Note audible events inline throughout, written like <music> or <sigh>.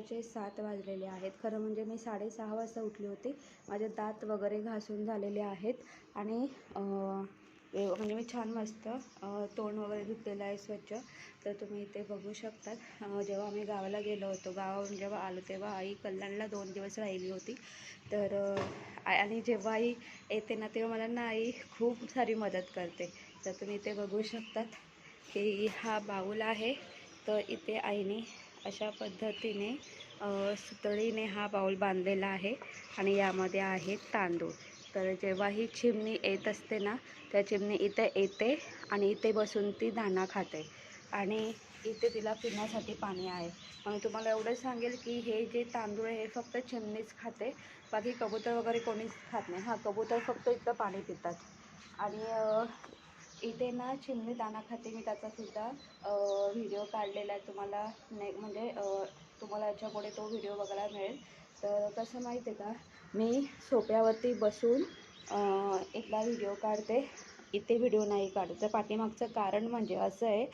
सकाळचे सात वाजलेले आहेत. खरं म्हणजे मी साडेसहा वाजता उठले होते. माझे दात वगैरे घासून झालेले आहेत. आणि म्हणजे मी छान मस्त तोंड वगैरे धुतलेलं आहे स्वच्छ. तर तुम्ही इथे बघू शकतात. जेव्हा आम्ही गावाला गेलो होतो गावावरून जेव्हा आलो तेव्हा आई कल्याणला दोन दिवस राहिली होती. तर आणि जेव्हा आई येते ना तेव्हा मला ना आई खूप सारी मदत करते. तर तुम्ही इथे बघू शकतात की हा बाऊल आहे. तर इथे आईने अशा पद्धतीने सुतळीने हा बाऊल बांधलेला आहे आणि यामध्ये आहे तांदूळ. तर जेव्हा ही चिमणी येत असते ना त्या चिमणी इथे येते आणि इथे बसून ती दाणा खाते आणि इथे तिला पिण्यासाठी पाणी आहे. मग तुम्हाला एवढं सांगेल की हे जे तांदूळ आहे हे फक्त चिमणीच खाते बाकी कबूतर वगैरे कोणीच खात नाही. हां कबूतर फक्त इथं पाणी पितात. आणि इथे ना चिमणी दाना खाते मी त्याचासुद्धा व्हिडिओ काढलेला आहे. तुम्हाला ने म्हणजे तुम्हाला याच्यापुढे तो व्हिडिओ बघायला मिळेल. तर कसं माहिती आहे का मी सोप्यावरती बसून एकदा इथला व्हिडिओ काढते. इथे व्हिडिओ नाही काढत. तर पाठीमागचं कारण म्हणजे असं आहे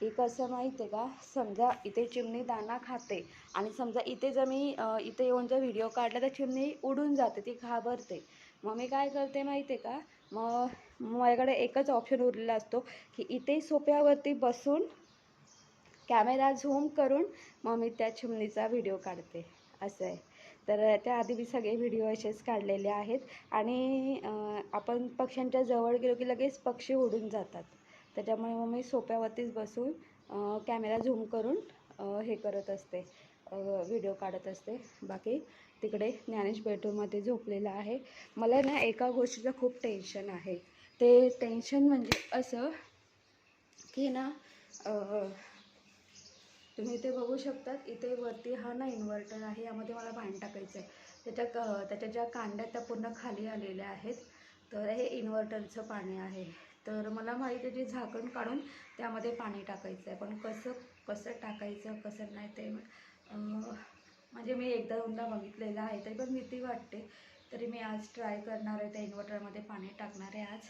की कसं माहिती आहे का समजा इथे चिमणी दाणा खाते आणि समजा इथे जर मी इथे येऊन जर व्हिडिओ काढला तर चिमणी उडून जाते ती घाबरते. मग मी काय करते माहिती आहे का? मग माझ्याकडे एकच ऑप्शन उरलेला असतो की इथे सोप्यावरती बसून कॅमेरा झूम करून मग मी त्या चिमणीचा व्हिडिओ काढते. असं आहे. तर त्याआधी आधी मी सगळे व्हिडिओ असेच काढलेले आहेत. आणि आपण पक्ष्यांच्या जवळ गेलो की लगेच पक्षी उडून जातात. त्याच्यामुळे मग मी सोप्यावरतीच बसून कॅमेरा झूम करून हे करत असते. व्हिडिओ काढत असते. बाकी तिकडे ज्ञानेश बेडरूममध्ये झोपलेला आहे. मला ना एका गोष्टीचं खूप टेन्शन आहे. ते टेन्शन म्हणजे असं की ना तुम्ही इथे बघू शकतात इथे वरती हा ना इन्व्हर्टर आहे यामध्ये मला भांड टाकायचं आहे त्याच्या क त्याच्या ज्या कांड्या त्या पूर्ण खाली आलेल्या आहेत. तर हे इन्व्हर्टरचं पाणी आहे. तर मला माहिती आहे जे झाकण काढून त्यामध्ये पाणी टाकायचं आहे पण कसं कसं टाकायचं कसं नाही ते म्हणजे मी एकदा दोनदा बघितलेलं आहे तरी पण भीती वाटते. तरी मी आज ट्राय करणार आहे त्या इन्व्हर्टरमध्ये पाणी टाकणार आहे आज.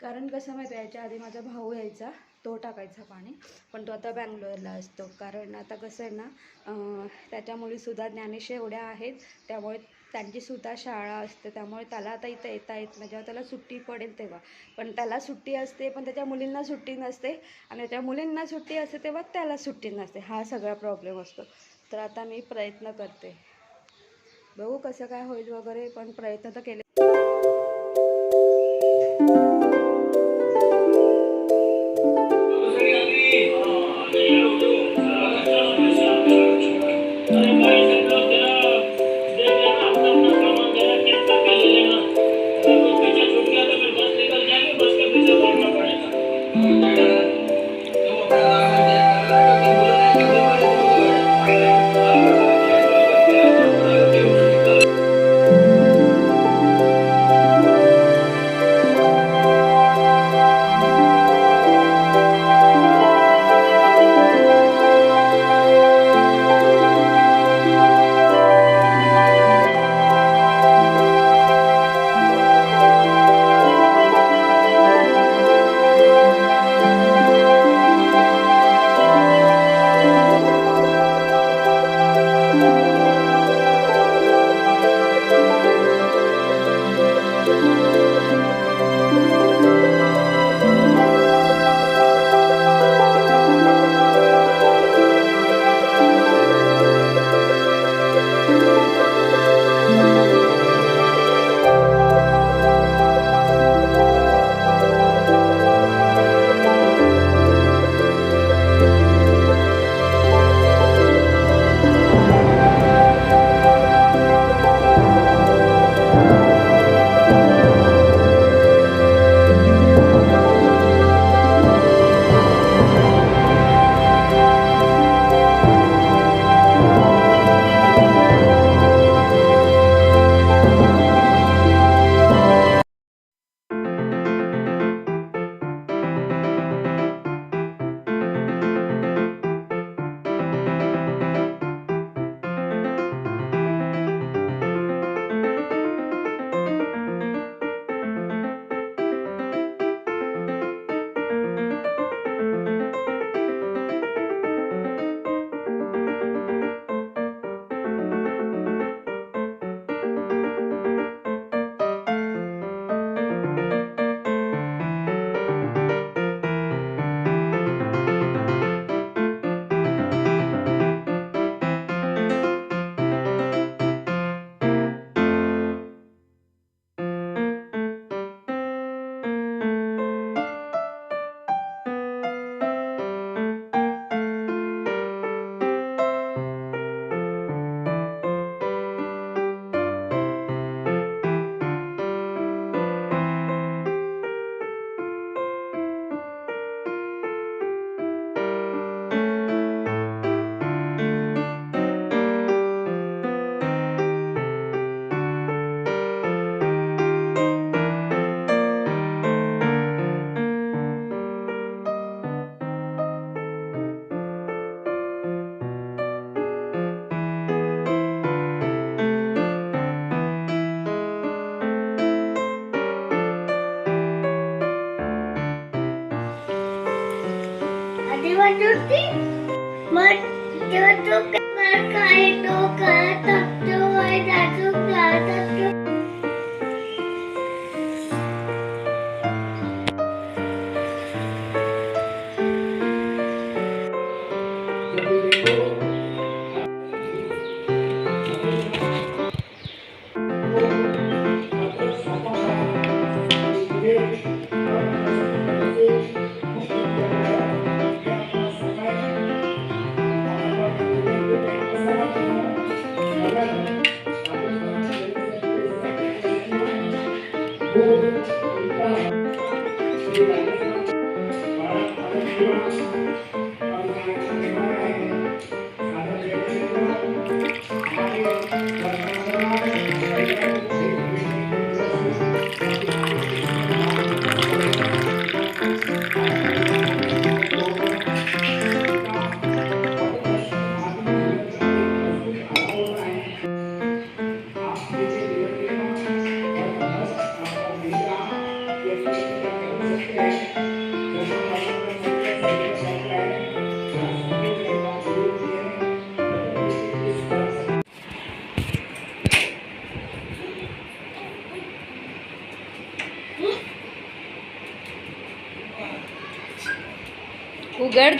कारण कसं माहिती आहे याच्या आधी माझा भाऊ यायचा तो टाकायचा पाणी पण तो आता बँगलोरला असतो. कारण आता कसं आहे ना त्याच्यामुळे सुद्धा ज्ञानेश एवढ्या आहेत त्यामुळे त्यांची सुद्धा शाळा असते त्यामुळे त्याला आता इथं येता येत नाही. जेव्हा त्याला सुट्टी पडेल तेव्हा. पण त्याला सुट्टी असते पण त्याच्या मुलींना सुट्टी नसते. आणि त्याच्या मुलींना सुट्टी असते तेव्हा त्याला सुट्टी नसते. हा सगळा प्रॉब्लेम असतो. तर आता मी प्रयत्न करते. बघू कसं काय होईल वगैरे पण प्रयत्न तर केले.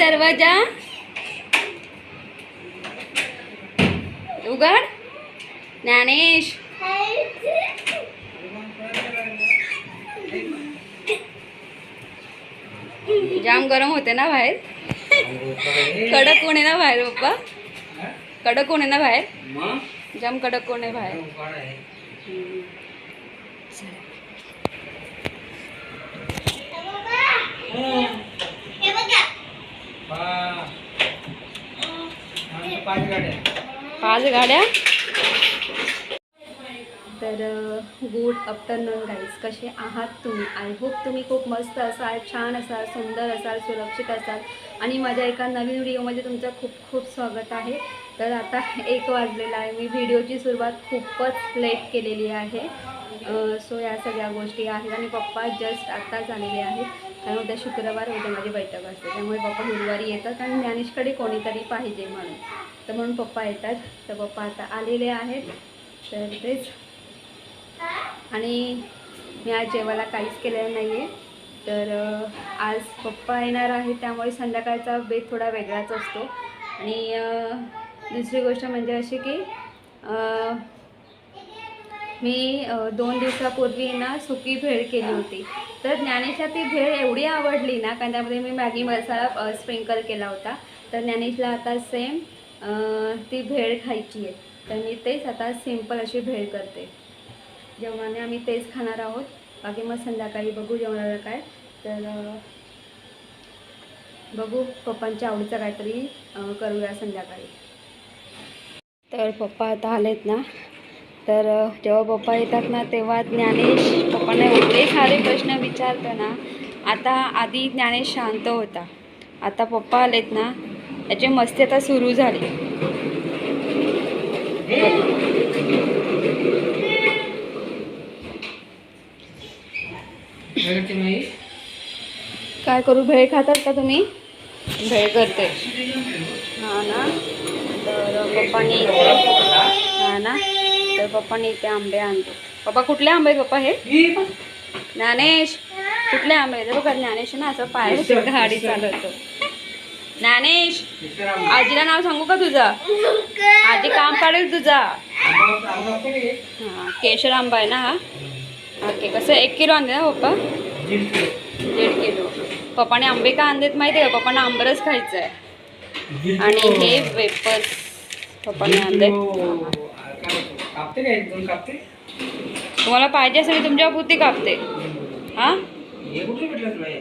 दरवाजा. उघड. ज्ञानेश. जाम गरम होते ना बाहेर. कडक कोण आहे ना बाहेर पप्पा? कडक कोण आहे ना बाहेर? जाम कडक कोण आहे बाहेर? हे पाच गाड्या. तर गुड आफ्टरनून गाईज कसे आहात तुम्ही? आय होप तुम्ही खूप मस्त असाल छान असाल सुंदर असाल सुरक्षित असाल. आणि माझ्या एका नवीन व्हिडिओमध्ये तुमचं खूप खूप स्वागत आहे. तर आता एक वाजलेला आहे. मी व्हिडिओची सुरुवात खूपच लेट केलेली आहे. सो या सगळ्या गोष्टी आहेत. आणि पप्पा जस्ट आत्ताच आलेले आहेत. कारण उद्या शुक्रवार उद्या माझी बैठक असते त्यामुळे पप्पा गुरुवारी येतात आणि ज्ञानेशकडे कोणीतरी पाहिजे म्हणून. तर म्हणून पप्पा येतात. तर पप्पा आता आलेले आहेत. तर तेच. आणि मी आज जेवायला काहीच केलेलं नाही आहे तर आज पप्पा येणार आहे त्यामुळे संध्याकाळचा बेत थोडा वेगळाच असतो. आणि दुसरी गोष्ट म्हणजे अशी की मी दोन दिवसापूर्वी ना सुकी भेळ केली होती. तर ज्ञानेशला ती भेळ एवढी आवडली ना कारण त्यामध्ये मी मॅगी मसाला स्प्रिंकल केला होता. तर ज्ञानेशला आता सेम ती भेळ खायची आहे. तर मी तेच आता सिंपल अशी भेळ करते. जेवणाने आम्ही तेच खाणार आहोत. बाकी मग संध्याकाळी बघू जेवणाला काय. तर बघू पप्पांच्या आवडीचं काहीतरी करूया संध्याकाळी. तर पप्पा आता आलेत ना. तर जेव्हा पप्पा येतात ना तेव्हा ज्ञानेश पप्पांना एवढे सारे प्रश्न विचारतो ना आता आधी ज्ञानेश शांत होता. आता पप्पा आलेत ना त्याची मस्ती आता सुरू झाली. काय करू भेळ खातात का तुम्ही? भेळ करते. हा ना. तर पप्पानी हा ना. तर पप्पानी इथे आंबे आणतो पप्पा कुठले आंबे आहेत पप्पा हे? ज्ञानेश. कुठले आंबे आहेत? बघा ज्ञानेश ना असं पाय गाडी चालवतो. ज्ञानेश आजीला नाव सांगू का तुझं? आजी काम काढेल तुझा. हां केशर आंबा आहे ना हा? ओके कसं एक किलो आणले ना पप्पा? दीड किलो. पप्पाने आंबे का आणलेत माहिती आहे का? पप्पांना आंबरच खायचं आहे आणि हे वेपर्स पप्पाने आणले कापते काय दोन कापते? तुम्हाला पाहिजे असेल मी तुमच्या पुरती कापते. हां? हे कुठे भेटलं तुला हे?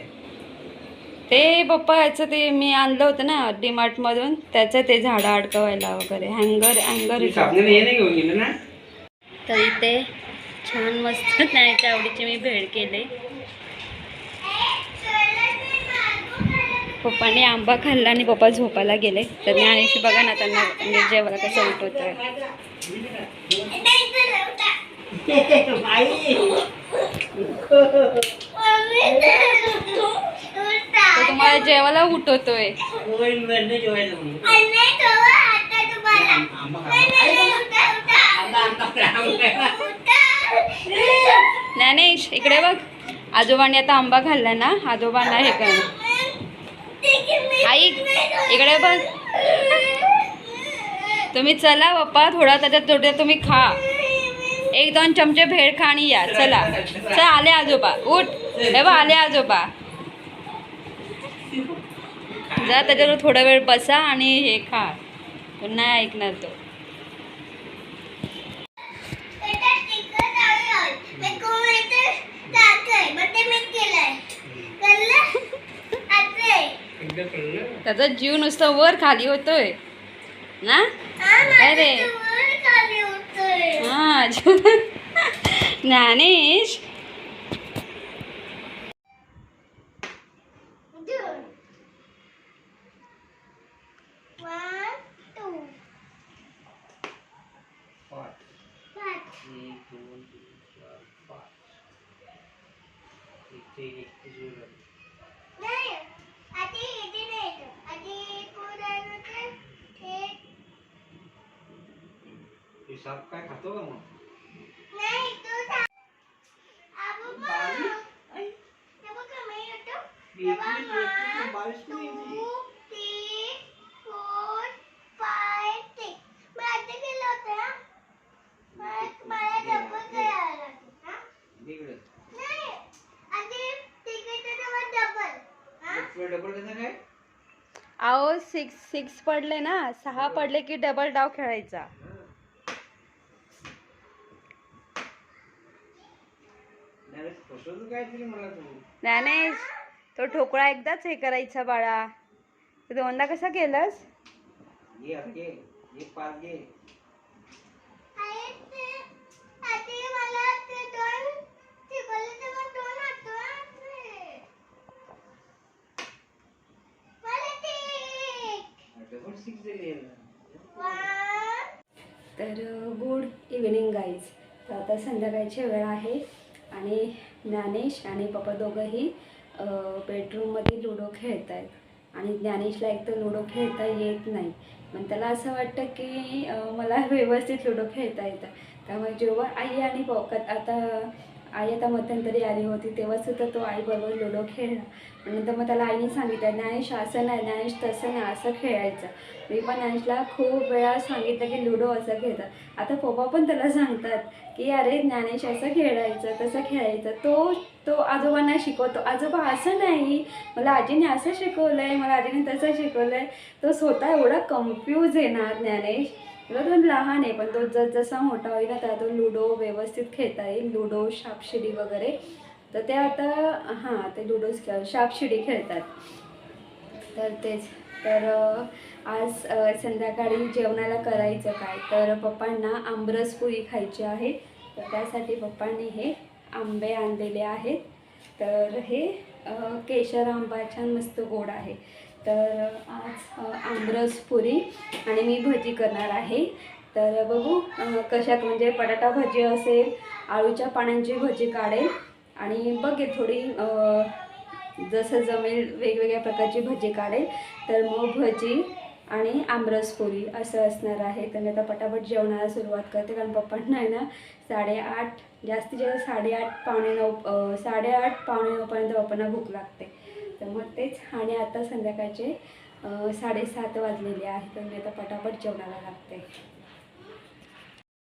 ते पप्पा याचं ते मी आणलं होतं ना डीमार्टमधून. त्याचं ते झाडं अडकवायला वगैरे. हँगर हँगर मी कापण्याला हे नाही घेऊन गेलं ना? तर इथे छान मस्त त्याच्या आवडीचे मी भेळ केले. पप्पाने आंबा खाल्ला आणि पप्पा झोपायला गेले. तर ज्ञानेशी बघा ना त्यांना म्हणजे जेवायला कसं उठवतोय. तुम्हाला जेवायला उठवतोय. ज्ञानेश इकडे बघ. आजोबांनी आता आंबा खाल्ला ना? आजोबांना हे कर. आई इकडे बघ. तुम्ही चला पप्पा थोडा त्याच्यात थोडे तुम्ही खा. एक दोन चमचे भेळ खा आणि या. चला. चल आले आजोबा. उठ. हे बघ आले आजोबा. जा त्याच्यावर थोडा वेळ बसा आणि हे खा. तो नाही ऐकणार तो. त्याचा जीव नुसतं वर खाली होतोय. ना? हा, काय रे? माझं तर वर खाली होतंय. <laughs> हा जीव- ज्ञानेश दोन. One, two, पाच पाच. एक दोन तीन चार पाच इथे एक जुळलं. नाही, आधी इथे नाही येत. आधी कोण आहे होते? हे हे साप काय खातो का मग नाही, तू था- आबोबा. बावीस? हे बघा, मी येतो. एकवीस, एकवीस, बावीस One, नाही येते. two, three, four, five, six. मी आधी केलं होतं ना. मग मला डबल करावं लागेल, हा? इकडे नाही, आधी तिकीट डबल डबल. हा? तुला डबल कसं काय अहो सिक्स सिक्स पडले ना सहा पडले की डबल डाव खेळायचा नाही फसवतो काय तरी मला तू ज्ञानेश तो ठोकळा एकदाच हे करायचा बाळा. तू दोनदा कसा केलंस? तर गुड इव्हिनिंग गाईज तर आता संध्याकाळची वेळ आहे आणि ज्ञानेश आणि पप्पा दोघंही बेडरूममध्ये लुडो खेळत आहेत आणि ज्ञानेशला एक तर लुडो खेळता येत नाही. पण त्याला असं वाटतं की मला <laughs> व्यवस्थित लुडो खेळता येतं. त्यामुळे जेव्हा आई आणि पप्पा आता आई आता मध्यंतरी आली होती तेव्हा सुद्धा तो आईबरोबर लुडो खेळला नंतर मग त्याला आईने सांगितलं ज्ञानेश असं नाही ज्ञानेश तसं नाही असं खेळायचं. मी पण ज्ञानेशला खूप वेळा सांगितलं की लुडो असं खेळतात. आता पप्पा पण त्याला सांगतात की अरे ज्ञानेश असं खेळायचं तसं खेळायचं. तो तो आजोबांना शिकवतो आजोबा असं नाही मला आजीने असं शिकवलं आहे मला आजीने तसं शिकवलं आहे तो स्वतः एवढा कन्फ्यूज येणार ज्ञानेश. एवढा तो लहान आहे पण तो जसजसा मोठा होईल ना त्याला तो लुडो व्यवस्थित खेळता येईल. लुडो सापशिडी वगैरे. तर ते आता हां ते लुडोच खेळ सापशिडी खेळतात. तर तेच. तर आज संध्याकाळी जेवणाला करायचं काय? तर पप्पांना आमरसपुरी खायची आहे. तर त्यासाठी पप्पांनी हे आंबे आणलेले आहेत. तर हे केशर आंबा छान मस्त गोड आहे. तर आज अ, आमरसपुरी आणि मी भजी करणार आहे. तर बघू कशात म्हणजे बटाटा भजी असेल आळूच्या पाण्यांची भजी काढेल आणि बघे थोडी जसं जमेल वेगवेगळ्या प्रकारची भजी काढेल. तर मग भजी आणि आमरसपुरी असं असणार आहे. तर मी आता पटापट जेवणाला सुरुवात करते कारण पप्पांना आहे ना साडेआठ जास्तीत जास्त साडेआठ पावणे नऊ साडेआठ पावणे नऊपर्यंत पप्पांना भूक लागते. तर मग तेच आणि आता संध्याकाळचे साडेसात वाजलेले आहे तर मी आता पटापट जेवणाला लागते.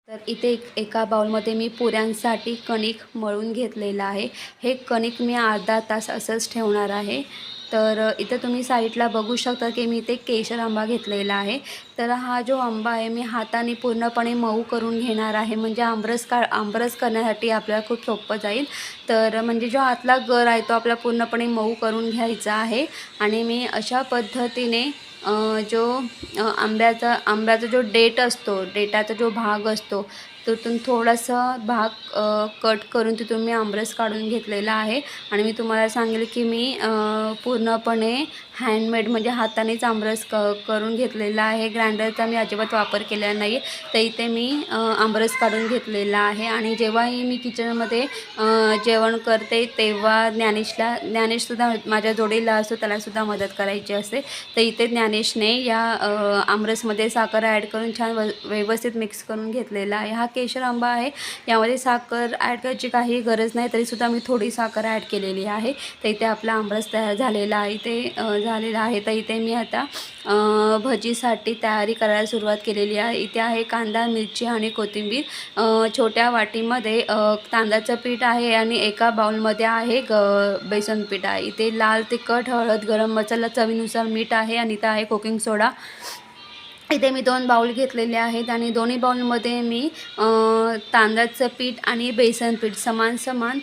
तर इथे एक एका बाउलमध्ये मी पुऱ्यांसाठी कणिक मळून घेतलेलं आहे. हे कणिक मी अर्धा तास असंच ठेवणार आहे. तर इथं तुम्ही साईडला बघू शकता की मी इथे केशर आंबा घेतलेला आहे. तर हा जो आंबा आहे मी हाताने पूर्णपणे मऊ करून घेणार आहे. म्हणजे आंबरस का आंबरस करण्यासाठी आपल्याला खूप सोपं जाईल. तर म्हणजे जो आतला गर आहे तो आपला पूर्णपणे मऊ करून घ्यायचा आहे. आणि मी अशा पद्धतीने जो आंब्याचा आंब्याचा जो डेट असतो डेटाचा जो भाग असतो तिथून थोडासा भाग कट करून तिथून मी आमरस काढून घेतलेला आहे. आणि मी तुम्हाला सांगेल की मी पूर्णपणे हँडमेड म्हणजे हातानेच आमरस क करून घेतलेला आहे. ग्राइंडरचा मी अजिबात वापर केलेला नाही तर इथे मी आमरस काढून घेतलेला आहे. आणि जेव्हाही मी किचनमध्ये जेवण करते तेव्हा ज्ञानेशला ज्ञानेशसुद्धा माझ्या जोडीला असतो त्यालासुद्धा मदत करायची असते. तर इथे ज्ञानेशने या आमरसमध्ये साखर ॲड करून छान व व्यवस्थित मिक्स करून घेतलेला आहे. हा केशर आंबा आहे. यामध्ये साखर ॲड करायची काही गरज नाही तरीसुद्धा मी थोडी साखर ॲड केलेली आहे. तर इथे आपला आमरस तयार झालेला आहे. इथे झालेला आहे. तर इथे मी आता भजीसाठी तयारी करायला सुरुवात केलेली आहे. इथे आहे कांदा मिरची आणि कोथिंबीर. छोट्या वाटीमध्ये तांदळाचं पीठ आहे आणि एका बाउलमध्ये आहे ग बेसन पीठ आहे. इथे लाल तिखट हळद गरम मसाला चवीनुसार मीठ आहे आणि इथं आहे कुकिंग सोडा. इथे मी दोन बाउल घेतलेले आहेत आणि दोन्ही बाउलमध्ये मी तांदळाचं पीठ आणि बेसन पीठ समान समान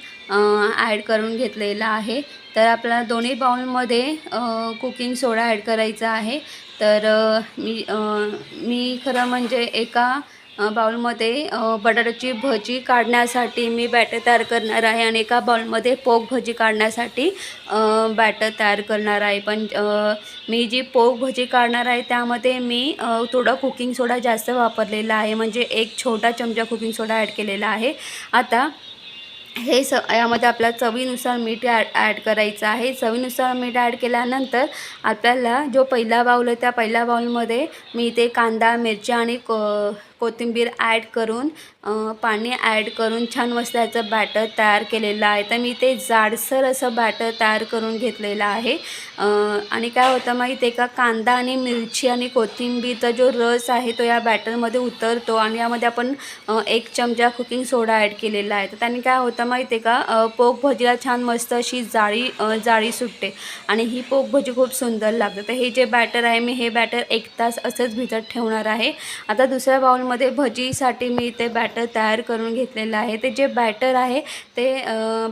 ॲड करून घेतलेलं आहे. तर आपल्याला दोन्ही बाउलमध्ये कुकिंग सोडा ॲड करायचा आहे. तर मी मी खरं म्हणजे एका बाउलमध्ये बटाट्याची भजी काढण्यासाठी मी बॅटर तयार करणार आहे आणि एका बाउलमध्ये पोक भजी काढण्यासाठी बॅटर तयार करणार आहे. पण मी जी पोक भजी काढणार आहे त्यामध्ये मी थोडा थोडं कुकिंग सोडा जास्त वापरलेला आहे. म्हणजे एक छोटा चमचा कुकिंग सोडा ॲड केलेला आहे. आता हे स यामध्ये आपल्या चवीनुसार मीठ ॲड ॲड करायचं आहे. चवीनुसार मीठ ॲड केल्यानंतर आपल्याला जो पहिला बाऊल आहे त्या पहिल्या बाऊलमध्ये मी ते कांदा मिरची आणि क कोथिंबीर ॲड करून पाणी ॲड करून छान मस्त याचं बॅटर तयार केलेलं आहे. तर मी ते जाडसर असं बॅटर तयार करून घेतलेलं आहे. आणि काय होतं माहीत आहे का? कांदा आणि मिरची आणि कोथिंबीरचा जो रस आहे तो या बॅटरमध्ये उतरतो आणि यामध्ये आपण एक चमचा कुकिंग सोडा ॲड केलेला आहे. तर त्याने काय होतं माहिती आहे का? पोक भजीला छान मस्त अशी जाळी जाळी सुटते आणि ही पोक भजी खूप सुंदर लागते. तर हे जे बॅटर आहे मी हे बॅटर एक तास असंच भिजत ठेवणार आहे. आता दुसऱ्या बाउलमध्ये भजीसाठी मी ते बॅटर तयार करून घेतलेलं आहे. ते जे बॅटर आहे ते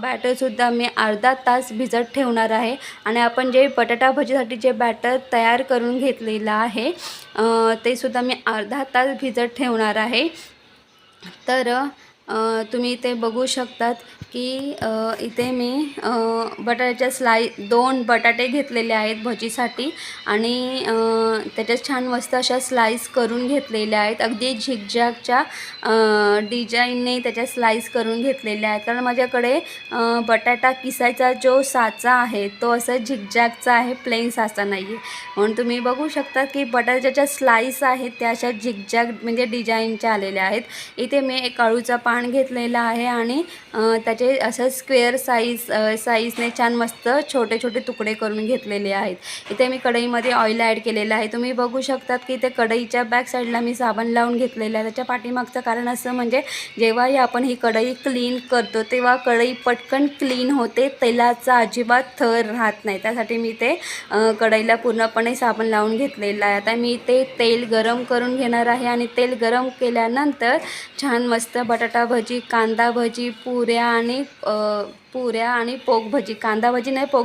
बॅटरसुद्धा मी अर्धा तास भिजत ठेवणार आहे. आणि आपण जे बटाटा भजीसाठी जे बॅटर तयार करून घेतलेलं आहे तेसुद्धा ते सुद्धा मी अर्धा तास भिजत ठेवणार आहे. तर तुम्ही इथे बघू शकतात की इथे मी बटाट्याच्या स्लाई दोन बटाटे घेतलेले आहेत भजीसाठी आणि त्याच्यात छान मस्त अशा स्लाईस करून घेतलेल्या आहेत. अगदी झिगझॅगच्या डिझाईनने त्याच्या स्लाईस करून घेतलेल्या आहेत. कारण माझ्याकडे बटाटा किसायचा जो साचा आहे तो असा झिगझॅगचा आहे प्लेन साचा नाही आहे म्हणून तुम्ही बघू शकता की बटाट्याच्या ज्या स्लाईस आहेत त्या अशा झिगझॅग म्हणजे डिझाईनच्या आलेल्या आहेत. इथे मी एक अळूचा पान घेतलेला आहे आणि त्याचे असं स्क्वेअर साईज साईजने छान मस्त छोटे छोटे तुकडे करून घेतलेले आहेत. इथे मी कढईमध्ये ऑइल ॲड केलेलं आहे. तुम्ही बघू शकतात की इथे कढईच्या बॅक साईडला मी साबण लावून घेतलेलं आहे. त्याच्या पाठीमागचं कारण असं म्हणजे जेव्हाही आपण ही कढई क्लीन करतो तेव्हा कढई पटकन क्लीन होते तेलाचा अजिबात थर राहत नाही. त्यासाठी मी ते कढईला पूर्णपणे साबण लावून घेतलेलं आहे. आता मी ते तेल गरम करून घेणार आहे आणि तेल गरम केल्यानंतर छान मस्त बटाटा भजी कांदा भजी पुऱ्या आणि पुऱ्या आणि पोग भजी. कांदा भजी नाही पोग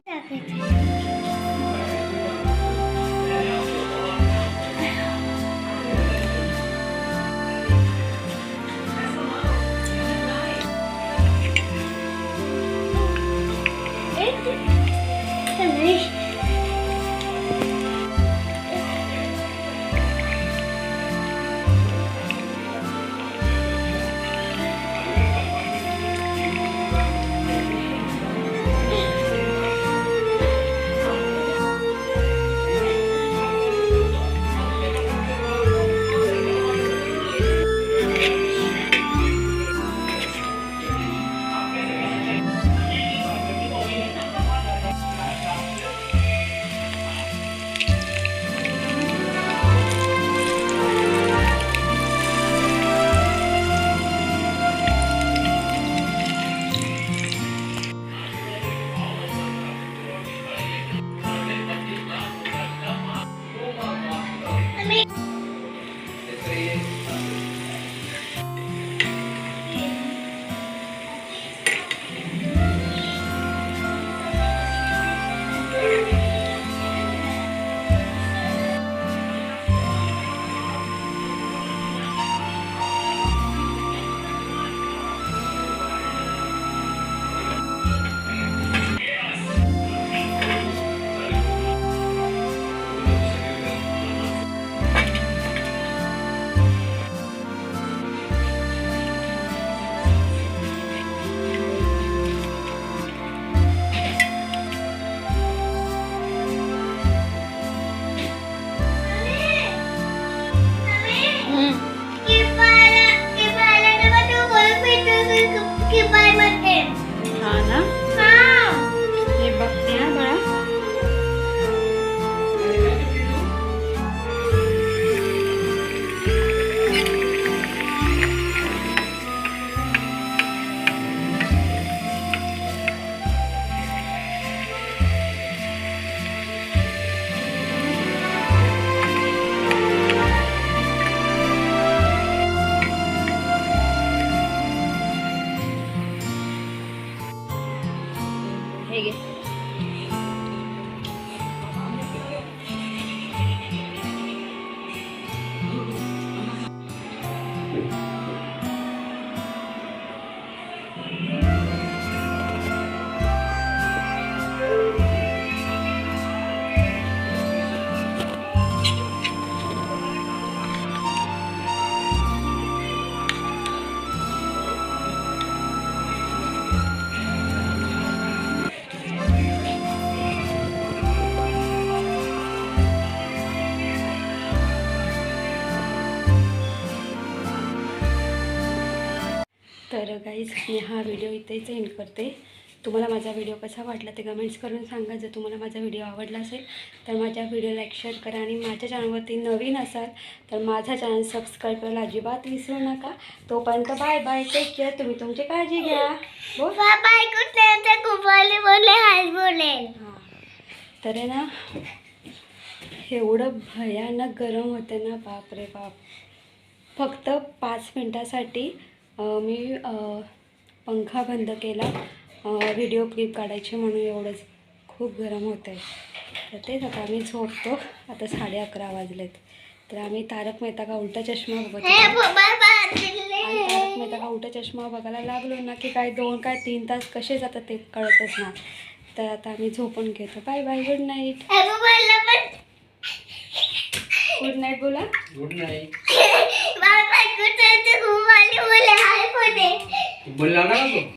तर गाईज मी हा व्हिडिओ इथेच एंड करते. तुम्हाला माझा व्हिडिओ कसा वाटला ते कमेंट्स करून सांगा. जर तुम्हाला माझा व्हिडिओ आवडला असेल तर माझ्या व्हिडिओ लाईक शेअर करा आणि माझ्या चॅनलवरती नवीन असाल तर माझा चॅनल सबस्क्राईब करायला अजिबात विसरू नका. तोपर्यंत बाय बाय टेक केअर तुम्ही तुमची काळजी घ्या. बोल हां. तर आहे ना एवढं भयानक गरम होतं ना बाप रे बाप. फक्त पाच मिनटासाठी मी अं, पंखा बंद केला. व्हिडिओ क्लिप काढायची म्हणून एवढंच. खूप गरम होतं आहे तर तेच आता आम्ही झोपतो. आता साडे अकरा वाजलेत. तर आम्ही तारक मेहता का उलटा चष्मा बघत हे आणि तारक मेहता का उलटा चष्मा बघायला लागलो ना की काय दोन काय तीन तास कसे जातात ते कळतच ना. तर आता आम्ही झोपून घेतो. Bye bye good night good night बोला. गुड नाईट <laughs> बोलला ना तू